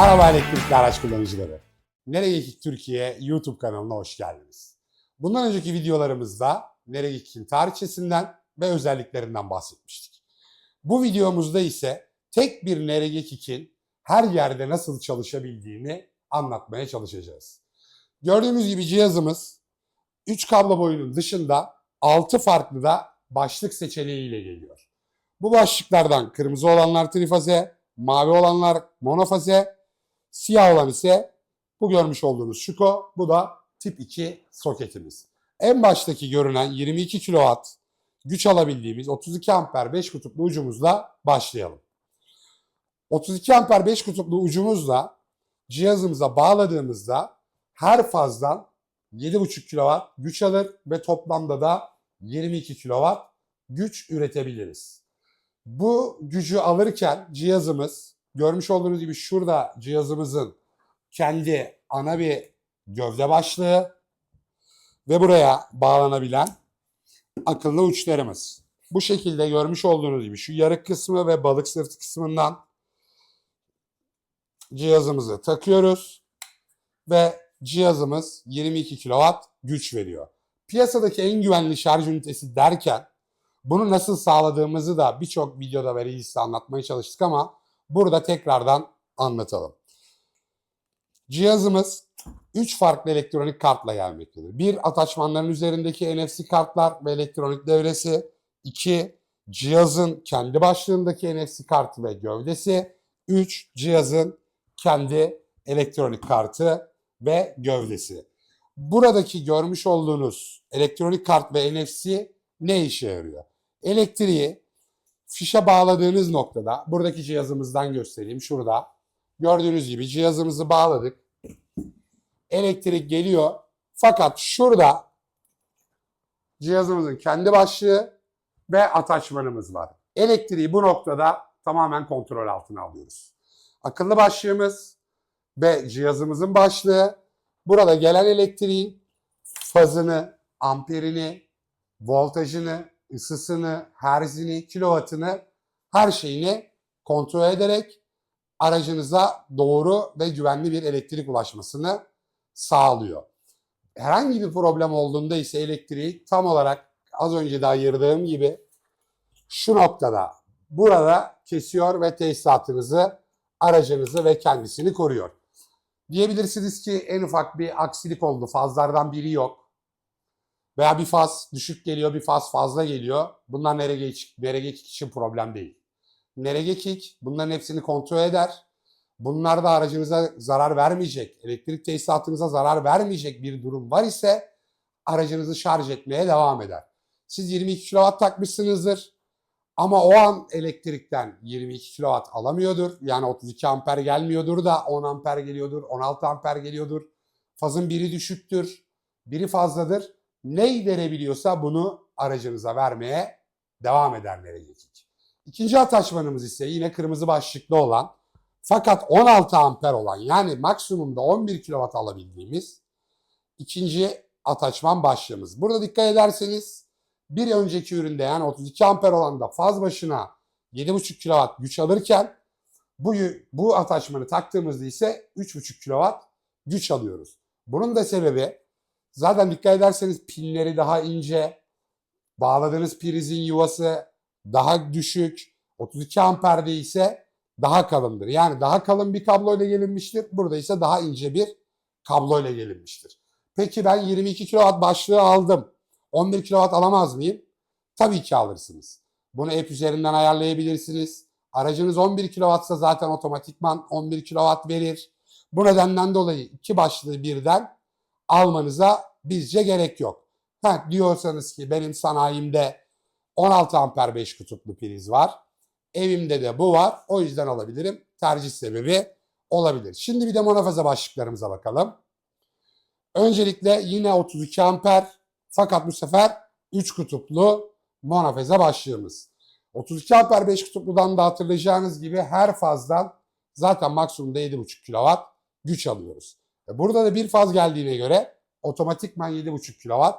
Merhaba elektrikli araç kullanıcıları. Nereye Gittik Türkiye YouTube kanalına hoş geldiniz. Bundan önceki videolarımızda Nereye Gittik'in tarihçesinden ve özelliklerinden bahsetmiştik. Bu videomuzda ise tek bir Nereye Gittik'in her yerde nasıl çalışabildiğini anlatmaya çalışacağız. Gördüğünüz gibi cihazımız 3 kablo boyunun dışında 6 farklı da başlık seçeneğiyle geliyor. Bu başlıklardan kırmızı olanlar trifaze, mavi olanlar monofaze, siyah olan ise bu görmüş olduğunuz Şuko, bu da tip 2 soketimiz. En baştaki görünen 22 kW güç alabildiğimiz 32 amper 5 kutuplu ucumuzla başlayalım. 32 amper 5 kutuplu ucumuzla cihazımıza bağladığımızda her fazdan 7,5 kW güç alır ve toplamda da 22 kW güç üretebiliriz. Bu gücü alırken cihazımız görmüş olduğunuz gibi şurada cihazımızın kendi ana bir gövde başlığı ve buraya bağlanabilen akıllı uçlarımız. Bu şekilde görmüş olduğunuz gibi şu yarık kısmı ve balık sırtı kısmından cihazımızı takıyoruz ve cihazımız 22 kW güç veriyor. Piyasadaki en güvenli şarj ünitesi derken bunu nasıl sağladığımızı da birçok videoda ve anlatmaya çalıştık ama burada tekrardan anlatalım. Cihazımız 3 farklı elektronik kartla gelmektedir. Bir, ataşmanların üzerindeki NFC kartlar ve elektronik devresi. 2. Cihazın kendi başlığındaki NFC kartı ve gövdesi. 3. Cihazın kendi elektronik kartı ve gövdesi. Buradaki görmüş olduğunuz elektronik kart ve NFC ne işe yarıyor? Elektriği fişe bağladığınız noktada, buradaki cihazımızdan göstereyim şurada. Gördüğünüz gibi cihazımızı bağladık. Elektrik geliyor. Fakat şurada cihazımızın kendi başlığı ve ataçmanımız var. Elektriği bu noktada tamamen kontrol altına alıyoruz. Akıllı başlığımız ve cihazımızın başlığı burada gelen elektriğin fazını, amperini, voltajını, ısısını, herzini, kilovatını, her şeyini kontrol ederek aracınıza doğru ve güvenli bir elektrik ulaşmasını sağlıyor. Herhangi bir problem olduğunda ise elektriği tam olarak az önce de ayırdığım gibi şu noktada burada kesiyor ve tesisatınızı, aracınızı ve kendisini koruyor. Diyebilirsiniz ki en ufak bir aksilik oldu, fazlardan biri yok. Veya bir faz düşük geliyor, bir faz fazla geliyor. Bunlar nereye nereye için problem değil. Nereye kick bunların hepsini kontrol eder. Bunlar da aracınıza zarar vermeyecek, elektrik tesisatınıza zarar vermeyecek bir durum var ise aracınızı şarj etmeye devam eder. Siz 22 kW takmışsınızdır ama o an elektrikten 22 kW alamıyordur. Yani 32 amper gelmiyordur da 10 amper geliyordur, 16 amper geliyordur. Fazın biri düşüktür, biri fazladır. Ne verebiliyorsa bunu aracınıza vermeye devam eder nereye İkinci ataşmanımız ise yine kırmızı başlıklı olan fakat 16 amper olan yani maksimumda 11 kW alabildiğimiz ikinci ataçman başlığımız. Burada dikkat ederseniz bir önceki üründe yani 32 amper olan da faz başına 7,5 kW güç alırken bu, bu ataçmanı taktığımızda ise 3,5 kW güç alıyoruz. Bunun da sebebi zaten dikkat ederseniz pinleri daha ince, bağladığınız prizin yuvası daha düşük, 32 amperde ise daha kalındır. Yani daha kalın bir kabloyla gelinmiştir. Burada ise daha ince bir kabloyla gelinmiştir. Peki ben 22 kW başlığı aldım. 11 kW alamaz mıyım? Tabii ki alırsınız. Bunu app üzerinden ayarlayabilirsiniz. Aracınız 11 kW ise zaten otomatikman 11 kW verir. Bu nedenden dolayı iki başlığı birden almanıza bizce gerek yok. Ha, diyorsanız ki benim sanayimde 16 amper 5 kutuplu priz var. Evimde de bu var. O yüzden alabilirim. Tercih sebebi olabilir. Şimdi bir de monofaza başlıklarımıza bakalım. Öncelikle yine 32 amper fakat bu sefer 3 kutuplu monofaza başlığımız. 32 amper 5 kutupludan da hatırlayacağınız gibi her fazdan zaten maksimumda 7,5 kW güç alıyoruz. E, burada da bir faz geldiğine göre otomatikman 7,5 kW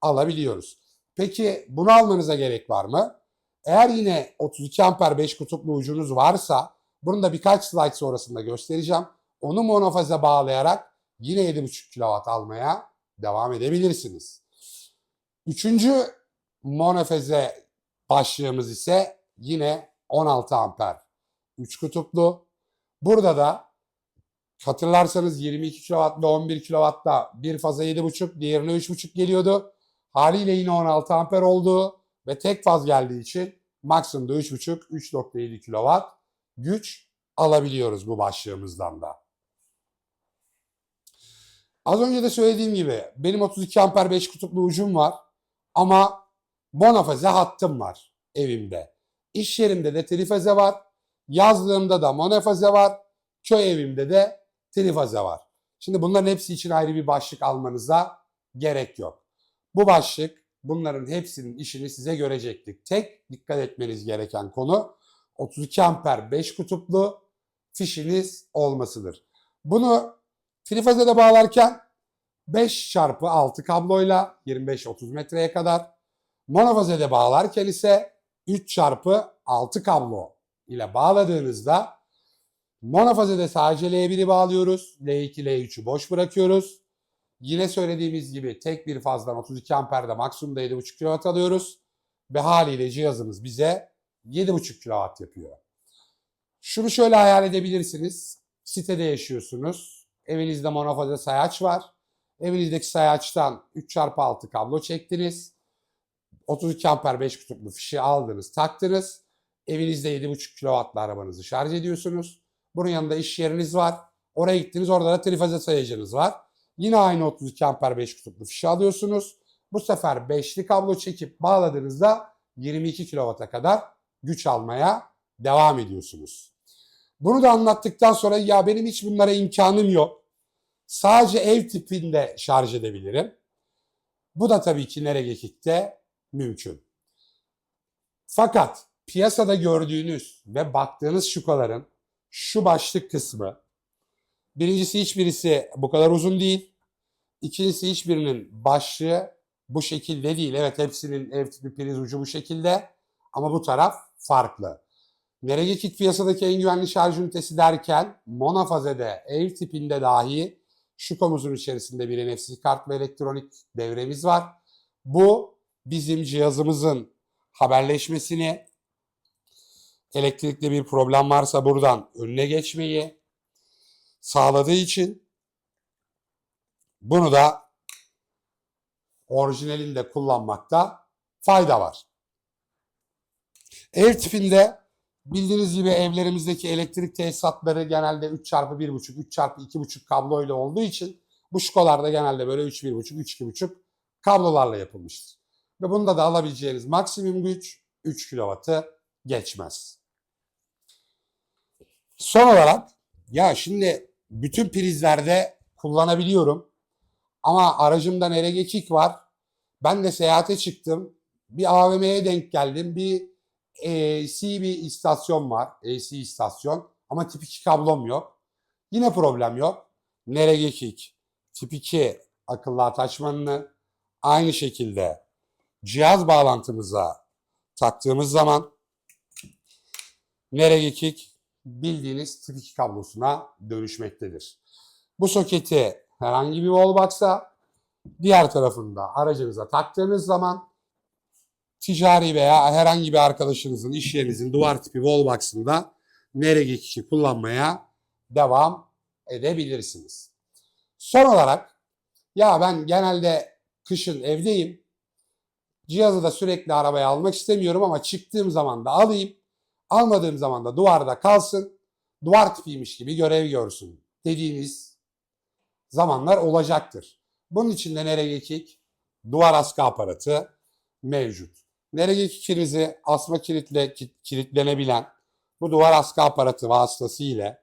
alabiliyoruz. Peki bunu almanıza gerek var mı? Eğer yine 32 amper 5 kutuplu ucunuz varsa bunu da birkaç slide sonrasında göstereceğim. onu monofaza bağlayarak yine 7,5 kW almaya devam edebilirsiniz. Üçüncü monofaze başlığımız ise yine 16 amper 3 kutuplu. Burada da hatırlarsanız 22 kW ve 11 kW'da bir faza 7,5 diğerine 3,5 geliyordu. Haliyle yine 16 amper oldu ve tek faz geldiği için maksimumda 3,5 3.7 kW güç alabiliyoruz bu başlığımızdan da. Az önce de söylediğim gibi benim 32 amper 5 kutuplu ucum var ama monofaze hattım var evimde. İş yerimde de trifaze var. Yazlığımda da monofaze var. Köy evimde de trifaze var. Şimdi bunların hepsi için ayrı bir başlık almanıza gerek yok. Bu başlık bunların hepsinin işini size görecektik. Tek dikkat etmeniz gereken konu 32 amper 5 kutuplu fişiniz olmasıdır. Bunu trifazede bağlarken 5 çarpı 6 kabloyla 25-30 metreye kadar monofazede bağlarken ise 3 çarpı 6 kablo ile bağladığınızda monofazede sadece L1'i bağlıyoruz. L2, L3'ü boş bırakıyoruz. Yine söylediğimiz gibi tek bir fazdan 32 amperde maksimumda 7,5 kW alıyoruz. Ve haliyle cihazımız bize 7,5 kW yapıyor. Şunu şöyle hayal edebilirsiniz. Sitede yaşıyorsunuz. Evinizde monofaze sayaç var. Evinizdeki sayaçtan 3x6 kablo çektiniz. 32 amper 5 kutuplu fişi aldınız, taktınız. Evinizde 7,5 kW'lı arabanızı şarj ediyorsunuz. Bunun yanında iş yeriniz var. Oraya gittiniz orada da trifaze sayacınız var. Yine aynı 32 amper 5 kutuplu fişi alıyorsunuz. Bu sefer 5'li kablo çekip bağladığınızda 22 kW'a kadar güç almaya devam ediyorsunuz. Bunu da anlattıktan sonra ya benim hiç bunlara imkanım yok. Sadece ev tipinde şarj edebilirim. Bu da tabii ki Neregekik'te mümkün. Fakat piyasada gördüğünüz ve baktığınız şukaların şu başlık kısmı birincisi hiçbirisi bu kadar uzun değil. İkincisi hiçbirinin başlığı bu şekilde değil. Evet hepsinin ev tipi priz ucu bu şekilde ama bu taraf farklı. Neregekik piyasadaki en güvenli şarj ünitesi derken monofazede ev tipinde dahi şukamızın içerisinde bir NFC kart ve elektronik devremiz var. Bu bizim cihazımızın haberleşmesini, elektrikli bir problem varsa buradan önüne geçmeyi sağladığı için bunu da orijinalinde kullanmakta fayda var. Ev tipinde bildiğiniz gibi evlerimizdeki elektrik tesisatları genelde 3x1.5, 3x2.5 kablo ile olduğu için bu şkolarda genelde böyle 3.1.5, 3.2.5 kablolarla yapılmıştır. Ve bunda da alabileceğiniz maksimum güç 3 kW'ı geçmez. Son olarak ya şimdi bütün prizlerde kullanabiliyorum. Ama aracımda nereye kick var. Ben de seyahate çıktım. Bir AVM'ye denk geldim. Bir AC bir istasyon var. AC istasyon. Ama tip 2 kablom yok. Yine problem yok. Nereye kick? Tip 2 akıllı ataşmanını aynı şekilde cihaz bağlantımıza taktığımız zaman nereye kick bildiğiniz tip 2 kablosuna dönüşmektedir. Bu soketi herhangi bir wallbox'a diğer tarafında aracınıza taktığınız zaman ticari veya herhangi bir arkadaşınızın, iş yerinizin duvar tipi wallbox'ında nereye kişi kullanmaya devam edebilirsiniz. Son olarak ya ben genelde kışın evdeyim. Cihazı da sürekli arabaya almak istemiyorum ama çıktığım zaman da alayım. Almadığım zaman da duvarda kalsın. Duvar tipiymiş gibi görev görsün dediğiniz zamanlar olacaktır. Bunun için de Neregekik duvar askı aparatı mevcut. Neregekikinizi asma kilitle kilitlenebilen bu duvar askı aparatı vasıtasıyla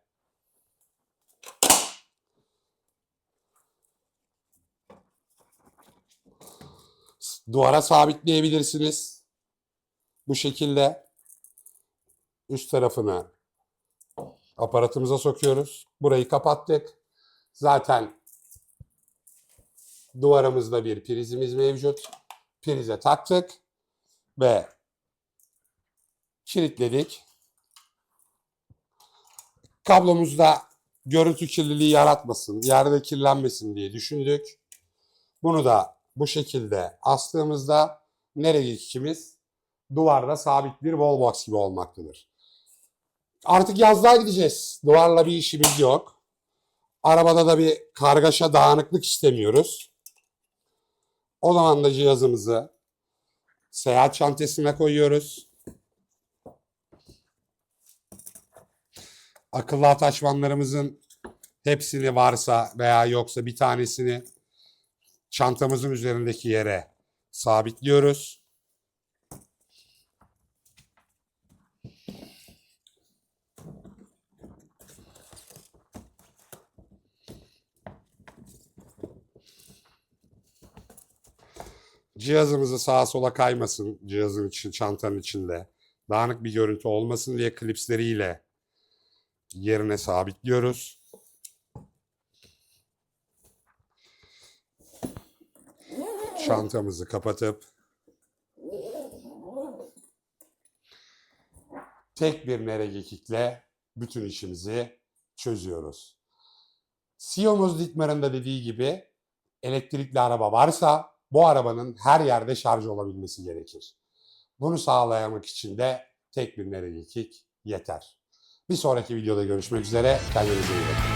duvara sabitleyebilirsiniz. Bu şekilde üst tarafını aparatımıza sokuyoruz. Burayı kapattık. Zaten duvarımızda bir prizimiz mevcut. Prize taktık ve kilitledik. Kablomuzda görüntü kirliliği yaratmasın, yerde kirlenmesin diye düşündük. Bunu da bu şekilde astığımızda neregekikimiz duvarda sabit bir wallbox gibi olmaktadır. Artık yazlığa gideceğiz. Duvarla bir işimiz yok. Arabada da bir kargaşa dağınıklık istemiyoruz. O zaman da cihazımızı seyahat çantasına koyuyoruz. Akıllı ataşmanlarımızın hepsini varsa veya yoksa bir tanesini çantamızın üzerindeki yere sabitliyoruz. Cihazımızı sağa sola kaymasın cihazın için, çantanın içinde. Dağınık bir görüntü olmasın diye klipsleriyle yerine sabitliyoruz. Çantamızı kapatıp tek bir neregekikle bütün işimizi çözüyoruz. CEO'muz Dietmar'ın da dediği gibi elektrikli araba varsa bu arabanın her yerde şarj olabilmesi gerekir. Bunu sağlayamak için de tek bir neregekik yeter. Bir sonraki videoda görüşmek üzere. Kendinize iyi bakın.